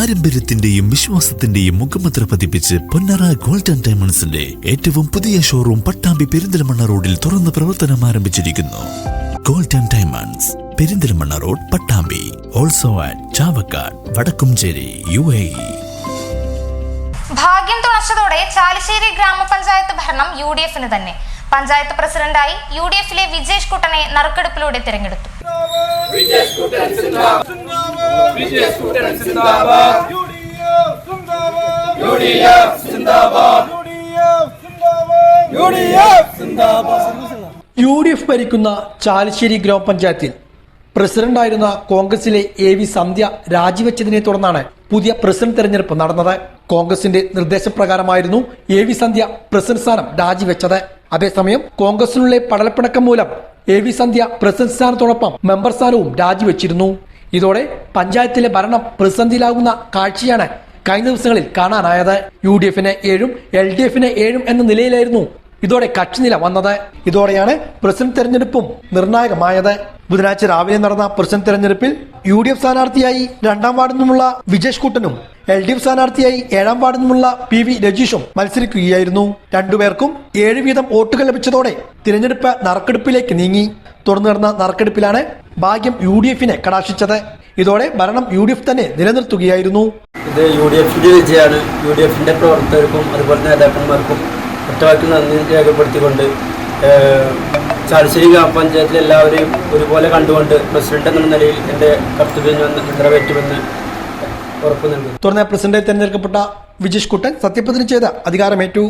പാരമ്പര്യത്തിന്റെയും വിശ്വാസത്തിന്റെയും മുഖമുദ്ര പതിപ്പിച്ച് പൊന്നറ ഗോൾഡൻ ആൻഡ് ഡയമണ്ട്സിന്റെ ഏറ്റവും പുതിയ ഷോറൂം പട്ടാമ്പി പെരിന്തൽമണ്ണ റോഡിൽ തുറന്ന് പ്രവർത്തനം ആരംഭിച്ചിരിക്കുന്നു. Gold and diamonds Perinthalmanna road Pattambi. Also at Chavakkad Vadakkanchery U A ഭാഗ്യം തുണച്ചതോടെ ചാലിശ്ശേരി ഗ്രാമപഞ്ചായത്ത് ഭരണം യു ഡി എഫിന് തന്നെ. പഞ്ചായത്ത് പ്രസിഡന്റായി യു ഡി എഫിലെ വിജേഷ് കുട്ടനെ നറുക്കെടുപ്പിലൂടെ തിരഞ്ഞെടുത്തു. യു ഡി എഫ് ഭരിക്കുന്ന ചാലിശ്ശേരി ഗ്രാമപഞ്ചായത്തിൽ പ്രസിഡന്റായിരുന്ന കോൺഗ്രസിലെ എ വി സന്ധ്യ രാജിവെച്ചതിനെ തുടർന്നാണ് പുതിയ പ്രസിഡന്റ് തെരഞ്ഞെടുപ്പ് നടന്നത്. കോൺഗ്രസിന്റെ നിർദ്ദേശപ്രകാരമായിരുന്നു എ വി സന്ധ്യ പ്രസിഡന്റ് സ്ഥാനം രാജിവെച്ചത്. അതേസമയം കോൺഗ്രസിനുള്ളിലെ പടലപ്പിണക്കം മൂലം എ വി സന്ധ്യ പ്രസിഡന്റ് സ്ഥാനത്തോടൊപ്പം മെമ്പർ സ്ഥാനവും രാജിവെച്ചിരുന്നു. ഇതോടെ പഞ്ചായത്തിലെ ഭരണം പ്രതിസന്ധിയിലാകുന്ന കാഴ്ചയാണ് കഴിഞ്ഞ ദിവസങ്ങളിൽ കാണാനായത്. യു ഡി എഫിന് ഏഴും എൽ ഡി എഫിന് ഏഴും എന്ന നിലയിലായിരുന്നു ഇതോടെ കക്ഷിനില വന്നത്. ഇതോടെയാണ് പ്രസിഡന്റ് തെരഞ്ഞെടുപ്പും നിർണായകമായത്. ബുധനാഴ്ച രാവിലെ നടന്ന പ്രസിഡന്റ് തെരഞ്ഞെടുപ്പിൽ യു ഡി എഫ് സ്ഥാനാർത്ഥിയായി രണ്ടാം വാർഡിൽ നിന്നുമുള്ള വിജേഷ് കുട്ടനും എൽ ഡി എഫ് സ്ഥാനാർത്ഥിയായി ഏഴാം വാർഡിൽ നിന്നുള്ള പി വി രജീഷും മത്സരിക്കുകയായിരുന്നു. രണ്ടുപേർക്കും ഏഴ് വീതം വോട്ടുകൾ ലഭിച്ചതോടെ തിരഞ്ഞെടുപ്പ് നറുക്കെടുപ്പിലേക്ക് നീങ്ങി. തുടർന്ന് നടന്ന നറുക്കെടുപ്പിലാണ് ഭാഗ്യം യു ഡി എഫിനെ കടാക്ഷിച്ചത്. ഇതോടെ ഭരണം യു ഡി എഫ് തന്നെ നിലനിർത്തുകയായിരുന്നു. ഇത് യു ഡി എഫിന്റെ വിജയമാണ് യു ഡി എഫിന്റെ പ്രവർത്തകർക്കും അതുപോലെ നേതാക്കന്മാർക്കും ഒറ്റവാക്കി നന്ദി രേഖപ്പെടുത്തിക്കൊണ്ട് ചാലശ്ശേരി ഗ്രാമപഞ്ചായത്തിലെ എല്ലാവരെയും ഒരുപോലെ കണ്ടുകൊണ്ട് പ്രസിഡന്റ് എന്ന നിലയിൽ എന്റെ കർത്തവ്യം നിറവേറ്റുമെന്ന് ഉറപ്പ് നൽകുന്നു. തുടർന്ന് പ്രസിഡന്റായി തെരഞ്ഞെടുക്കപ്പെട്ട വിജേഷ് കുട്ടൻ സത്യപ്രതിജ്ഞ ചെയ്ത് അധികാരമേറ്റു.